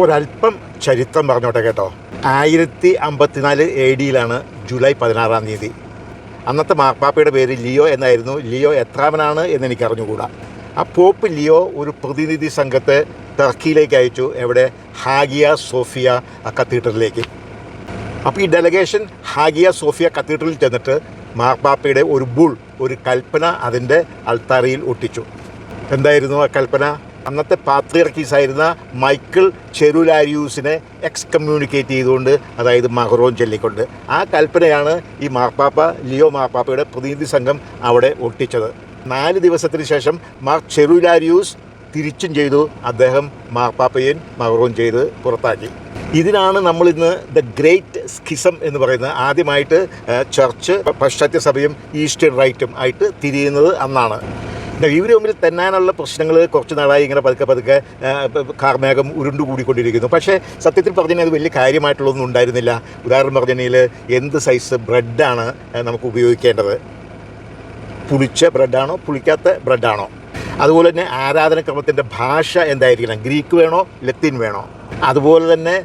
ഒരല്പം ചരിത്രം പറഞ്ഞോട്ടെ കേട്ടോ. ആയിരത്തി അമ്പത്തിനാല് എ ഡിയിലാണ് ജൂലൈ പതിനാറാം തീയതി. അന്നത്തെ മാർപ്പാപ്പയുടെ പേര് ലിയോ എന്നായിരുന്നു. ലിയോ എത്രാമനാണ് എന്ന് എനിക്ക് അറിഞ്ഞുകൂടാ ആ പോപ്പ് ലിയോ ഒരു പ്രതിനിധി സംഘത്തെ ടർക്കിയിലേക്ക് അയച്ചു. എവിടെ? ഹാഗിയ സോഫിയ കത്തീഡ്രലിലേക്ക്. അപ്പോൾ ഈ ഡെലഗേഷൻ ഹാഗിയ സോഫിയ കത്തീഡ്രലിൽ ചെന്നിട്ട് മാർപ്പാപ്പയുടെ ഒരു ബുൾ ഒരു കൽപ്പന അതിന്റെ അൾത്താരയിൽ ഒട്ടിച്ചു. എന്തായിരുന്നു ആ കൽപ്പന? അന്നത്തെ പാത്രിയർക്കീസ് ആയിരുന്ന മൈക്കിൾ ചെരുലാരിയൂസിനെ എക്സ് കമ്മ്യൂണിക്കേറ്റ് ചെയ്തുകൊണ്ട് അതായത് മഹറോൻ ചൊല്ലിക്കൊണ്ട്. ആ കൽപ്പനയാണ് ഈ മാർപ്പാപ്പ ലിയോ മാർപ്പാപ്പയുടെ പ്രതിനിധി സംഘം അവിടെ ഒട്ടിച്ചത്. നാല് ദിവസത്തിന് ശേഷം മാർ ചെറുലാരിയൂസ് തിരിച്ചും ചെയ്തു. അദ്ദേഹം മാർപ്പാപ്പയും മഹറോൻ ചെയ്ത് പുറത്താക്കി. ഇതിനാണ് നമ്മളിന്ന് ദ ഗ്രേറ്റ് സ്കിസം എന്ന് പറയുന്നത്. ആദ്യമായിട്ട് ചർച്ച് പാശ്ചാത്യ സഭയും ഈസ്റ്റേൺ റൈറ്റും ആയിട്ട് തിരിയുന്നത് അന്നാണ്. ഇവർ തമ്മിൽ തെന്നാനുള്ള പ്രശ്നങ്ങൾ കുറച്ച് നാളായി ഇങ്ങനെ പതുക്കെ പതുക്കെ കാർമേഘം ഉരുണ്ടു കൂടിക്കൊണ്ടിരിക്കുന്നു പക്ഷേ സത്യത്തിൽ പറഞ്ഞാൽ അത് വലിയ കാര്യമായിട്ടുള്ളൊന്നും ഉണ്ടായിരുന്നില്ല. ഉദാഹരണം പറഞ്ഞാൽ എന്ത് സൈസ് ബ്രെഡാണ് നമുക്ക് ഉപയോഗിക്കേണ്ടത്? പുളിച്ച ബ്രെഡാണോ പുളിക്കാത്ത ബ്രെഡാണോ അതുപോലെ തന്നെ ആരാധനക്രമത്തിന്റെ ഭാഷ എന്തായിരിക്കണം? ഗ്രീക്ക് വേണോ ലത്തീൻ വേണോ? അതുപോലെ തന്നെ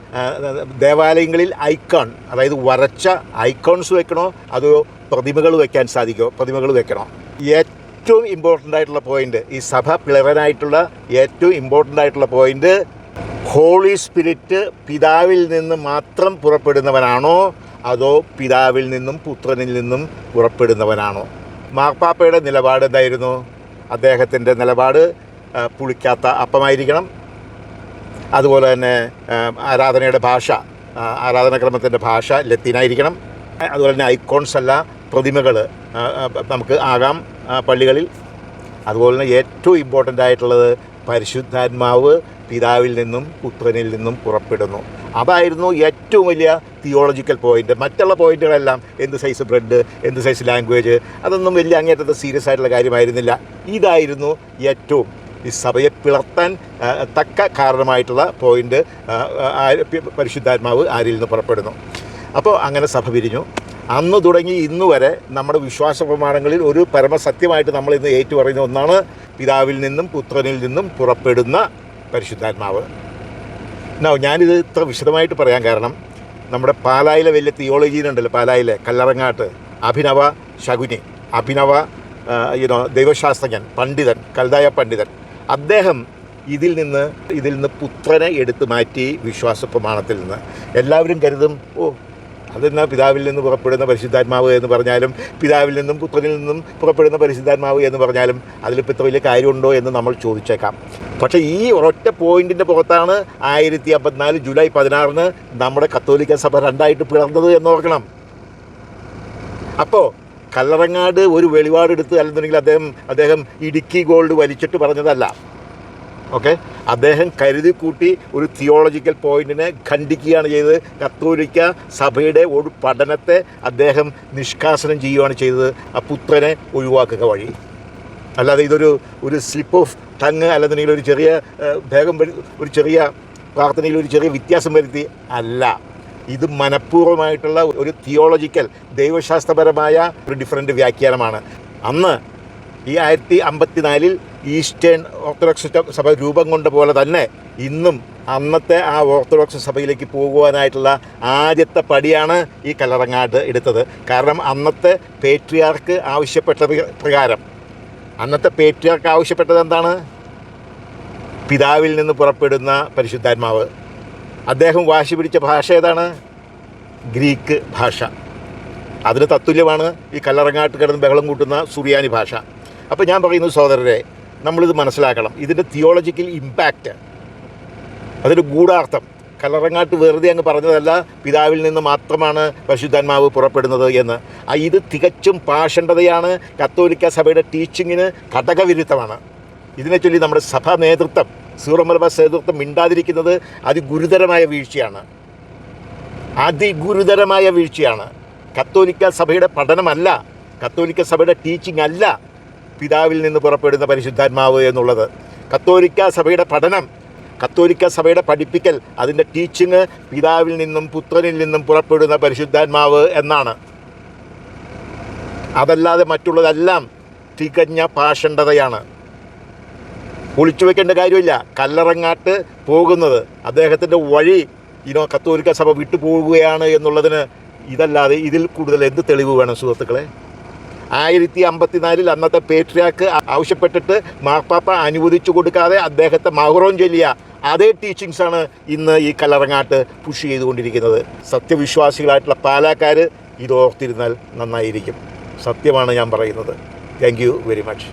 ദേവാലയങ്ങളിൽ ഐക്കോൺ അതായത് വരച്ച ഐക്കോൺസ് വെക്കണോ അതോ പ്രതിമകൾ വയ്ക്കാൻ സാധിക്കുമോ? പ്രതിമകൾ വെക്കണോ? ഏറ്റവും ഇമ്പോർട്ടന്റ് ആയിട്ടുള്ള പോയിന്റ് ഈ സഭ പിളരാനായിട്ടുള്ള ഏറ്റവും ഇമ്പോർട്ടന്റ് ആയിട്ടുള്ള പോയിന്റ് ഹോളി സ്പിരിറ്റ് പിതാവിൽ നിന്ന് മാത്രം പുറപ്പെടുന്നവനാണോ? അതോ പിതാവിൽ നിന്നും പുത്രനിൽ നിന്നും പുറപ്പെടുന്നവനാണോ? മാർപ്പാപ്പയുടെ നിലപാട് എന്തായിരുന്നു? അദ്ദേഹത്തിന്റെ നിലപാട് പുളിക്കാത്ത അപ്പമായിരിക്കണം. അതുപോലെ തന്നെ ആരാധനയുടെ ഭാഷ ആരാധനാക്രമത്തിന്റെ ഭാഷ ലത്തീനായിരിക്കണം. അതുപോലെ തന്നെ ഐക്കോൺസ് അല്ല പ്രതിമകൾ നമുക്ക് ആകാം പള്ളികളിൽ. അതുപോലെ തന്നെ ഏറ്റവും ഇമ്പോർട്ടന്റ് ആയിട്ടുള്ളത് പരിശുദ്ധാത്മാവ് പിതാവിൽ നിന്നും പുത്രനിൽ നിന്നും പുറപ്പെടുന്നു. അതായിരുന്നു ഏറ്റവും വലിയ തിയോളജിക്കൽ പോയിന്റ് മറ്റുള്ള പോയിന്റുകളെല്ലാം എന്ത് സൈസ് ബ്രെഡ് എന്ത് സൈസ് ലാംഗ്വേജ് അതൊന്നും വലിയ അങ്ങേറ്റത്തെ സീരിയസ് ആയിട്ടുള്ള കാര്യമായിരുന്നില്ല. ഇതായിരുന്നു ഏറ്റവും ഈ സഭയെ പിളർത്താൻ തക്ക കാരണമായിട്ടുള്ള പോയിന്റ് പരിശുദ്ധാത്മാവ് ആരിൽ നിന്ന് പുറപ്പെടുന്നു. അപ്പോൾ അങ്ങനെ സഭ പിരിഞ്ഞു. അന്ന് തുടങ്ങി ഇന്ന് വരെ നമ്മുടെ വിശ്വാസ പ്രമാണങ്ങളിൽ ഒരു പരമസത്യമായിട്ട് നമ്മൾ ഇന്ന് ഏറ്റുപറയുന്ന ഒന്നാണ് പിതാവിൽ നിന്നും പുത്രനിൽ നിന്നും പുറപ്പെടുന്ന പരിശുദ്ധാത്മാവ്. നോ ഞാനിത് ഇത്ര വിശദമായിട്ട് പറയാൻ കാരണം നമ്മുടെ പാലായിലെ വലിയ തിയോളജിയിലുണ്ടല്ലോ പാലായിലെ കല്ലറങ്ങാട്ട് അഭിനവ ശകുനി അഭിനവ യുനോ ദൈവശാസ്ത്രജ്ഞൻ പണ്ഡിതൻ കൽതായ പണ്ഡിതൻ. അദ്ദേഹം ഇതിൽ നിന്ന് ഇതിൽ നിന്ന് പുത്രനെ എടുത്തു മാറ്റി വിശ്വാസ പ്രമാണത്തിൽ നിന്ന്. എല്ലാവരും കരുതും ഓ അതെന്നാ പിതാവിൽ നിന്ന് പുറപ്പെടുന്ന പരിശുദ്ധാത്മാവ് എന്ന് പറഞ്ഞാലും പിതാവിൽ നിന്നും പുത്രനിൽ നിന്നും പുറപ്പെടുന്ന പരിശുദ്ധാത്മാവ് എന്ന് പറഞ്ഞാലും അതിലിപ്പോൾ ഇത്ര വലിയ കാര്യമുണ്ടോ എന്ന് നമ്മൾ ചോദിച്ചേക്കാം. പക്ഷേ ഈ ഒരൊറ്റ പോയിന്റിന്റെ പുറത്താണ് ആയിരത്തി അമ്പത്തിനാല് ജൂലൈ പതിനാറിന് നമ്മുടെ കത്തോലിക്ക സഭ രണ്ടായിട്ട് പിളർന്നത് എന്ന് ഓർക്കണം. അപ്പോൾ കല്ലറങ്ങാട് ഒരു വെളിപാടെടുത്ത് അല്ലെന്നുണ്ടെങ്കിൽ അദ്ദേഹം അദ്ദേഹം ഇടുക്കി ഗോൾഡ് വലിച്ചിട്ട് പറഞ്ഞതല്ല. ഓക്കെ? അദ്ദേഹം കരുതി കൂട്ടി ഒരു തിയോളജിക്കൽ പോയിന്റിനെ ഖണ്ഡിക്കുകയാണ് ചെയ്തത്. കത്തോലിക്ക സഭയുടെ ഒരു പഠനത്തെ അദ്ദേഹം നിഷ്കാസനം ചെയ്യുകയാണ് ചെയ്തത്. ആ പുത്രനെ ഒഴിവാക്കുക വഴി. അല്ലാതെ ഇതൊരു ഒരു സ്ലിപ്പ് ഓഫ് ടങ് അല്ലെന്നുണ്ടെങ്കിൽ ഒരു ചെറിയ ഭേഗം ഒരു ചെറിയ പ്രാർത്ഥനയിൽ ഒരു ചെറിയ വ്യത്യാസം വരുത്തി അല്ല. ഇത് മനഃപൂർവമായിട്ടുള്ള ഒരു തിയോളജിക്കൽ ദൈവശാസ്ത്രപരമായ ഒരു ഡിഫറന്റ് വ്യാഖ്യാനമാണ്. അന്ന് ഈ ആയിരത്തി അമ്പത്തിനാലിൽ ഈസ്റ്റേൺ ഓർത്തഡോക്സ് സഭ രൂപം കൊണ്ട പോലെ തന്നെ ഇന്നും അന്നത്തെ ആ ഓർത്തഡോക്സ് സഭയിലേക്ക് പോകുവാനായിട്ടുള്ള ആദ്യത്തെ പടിയാണ് ഈ കല്ലറങ്ങാട് എടുത്തത്. കാരണം അന്നത്തെ പേട്രിയാർക്ക് ആവശ്യപ്പെട്ട പ്ര- പ്രകാരം. അന്നത്തെ പേട്രിയാർക്ക് ആവശ്യപ്പെട്ടത് എന്താണ്? പിതാവിൽ നിന്ന് പുറപ്പെടുന്ന പരിശുദ്ധാത്മാവ്. അദ്ദേഹം വാശി പിടിച്ച ഭാഷ ഏതാണ്? ഗ്രീക്ക് ഭാഷ. അതിന് തത്തുല്യമാണ് ഈ കല്ലറങ്ങാട്ട് കിടന്ന് ബഹളം കൂട്ടുന്ന സുറിയാനി ഭാഷ. അപ്പോൾ ഞാൻ പറയുന്നു സഹോദരരെ നമ്മളിത് മനസ്സിലാക്കണം. ഇതിന്റെ തിയോളജിക്കൽ ഇമ്പാക്റ്റ് അതിന്റെ ഗൂഢാർത്ഥം. കലറങ്ങാട്ട് വെറുതെ അങ്ങ് പറഞ്ഞതല്ല പിതാവിൽ നിന്ന് മാത്രമാണ് പരിശുദ്ധാത്മാവ് പുറപ്പെടുന്നത് എന്ന്. ഇത് തികച്ചും പാഷണ്ഡതയാണ്. കത്തോലിക്ക സഭയുടെ ടീച്ചിങ്ങിന് ഘടകവിരുദ്ധമാണ് ഇതിനെ ചൊല്ലി നമ്മുടെ സഭാ നേതൃത്വം സീറോമലബാർ നേതൃത്വം മിണ്ടാതിരിക്കുന്നത് അതിഗുരുതരമായ വീഴ്ചയാണ്. അതിഗുരുതരമായ വീഴ്ചയാണ്. കത്തോലിക്ക സഭയുടെ പഠനമല്ല കത്തോലിക്ക സഭയുടെ ടീച്ചിങ് അല്ല പിതാവിൽ നിന്ന് പുറപ്പെടുന്ന പരിശുദ്ധാത്മാവ് എന്നുള്ളത്. കത്തോലിക്ക സഭയുടെ പഠനം കത്തോലിക്ക സഭയുടെ പഠിപ്പിക്കൽ അതിന്റെ ടീച്ചിങ് പിതാവിൽ നിന്നും പുത്രനിൽ നിന്നും പുറപ്പെടുന്ന പരിശുദ്ധാത്മാവ് എന്നാണ്. അതല്ലാതെ മറ്റുള്ളതെല്ലാം തികഞ്ഞ പാഷണ്ഡതയാണ്. ഒളിച്ചു വെക്കേണ്ട കാര്യമില്ല. കല്ലറങ്ങാട്ട് പോകുന്നത് അദ്ദേഹത്തിന്റെ വഴി ഇനോ കത്തോലിക്ക സഭ വിട്ടുപോകുകയാണ് എന്നുള്ളതിന് ഇതല്ലാതെ ഇതിൽ കൂടുതൽ എന്ത് തെളിവ് വേണം സുഹൃത്തുക്കളെ? ആയിരത്തി അമ്പത്തിനാലിൽ അന്നത്തെ പേട്രിയാക്ക് ആവശ്യപ്പെട്ടിട്ട് മാർപ്പാപ്പ അനുവദിച്ചു കൊടുക്കാതെ അദ്ദേഹത്തെ മഹറോം ചൊല്ലിയ അതേ ടീച്ചിങ്സാണ് ഇന്ന് ഈ കല്ലറങ്ങാട്ട് പുഷ് ചെയ്തുകൊണ്ടിരിക്കുന്നത്. സത്യവിശ്വാസികളായിട്ടുള്ള പാലാക്കാർ ഇത് ഓർത്തിരുന്നാൽ നന്നായിരിക്കും. സത്യമാണ് ഞാൻ പറയുന്നത്. Thank very much